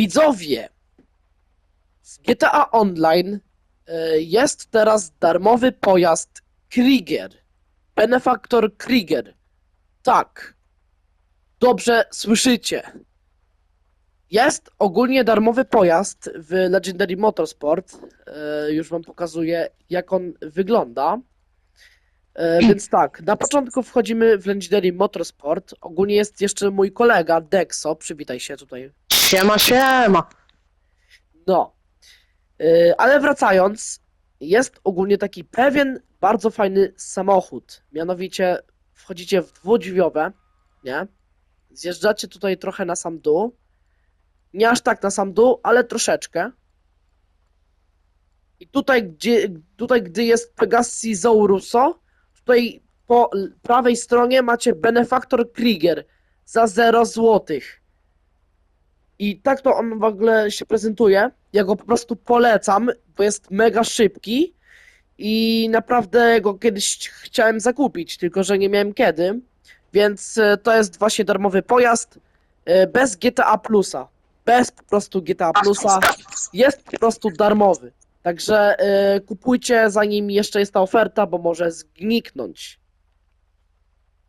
Widzowie, w GTA Online e, jest teraz darmowy pojazd Krieger. Benefaktor Krieger. Tak. Dobrze słyszycie. Jest ogólnie darmowy pojazd w Legendary Motorsport. E, już wam pokazuję, jak on wygląda. E, więc tak, na początku wchodzimy w Legendary Motorsport. Ogólnie jest jeszcze mój kolega Dexo. Przywitaj się tutaj. Siema, siema. No. Yy, ale wracając, jest ogólnie taki pewien bardzo fajny samochód. Mianowicie wchodzicie w dwudźwiowe, nie? Zjeżdżacie tutaj trochę na sam dół. Nie aż tak na sam dół, ale troszeczkę. I tutaj, gdzie, tutaj gdy jest Pegasi Zauruso, tutaj po prawej stronie macie Benefaktor Krieger za 0 złotych. I tak to on w ogóle się prezentuje. Ja go po prostu polecam, bo jest mega szybki i naprawdę go kiedyś chciałem zakupić, tylko że nie miałem kiedy. Więc e, to jest właśnie darmowy pojazd e, bez GTA Plusa. Bez po prostu GTA Plusa. Jest po prostu darmowy. Także e, kupujcie zanim jeszcze jest ta oferta, bo może zgniknąć.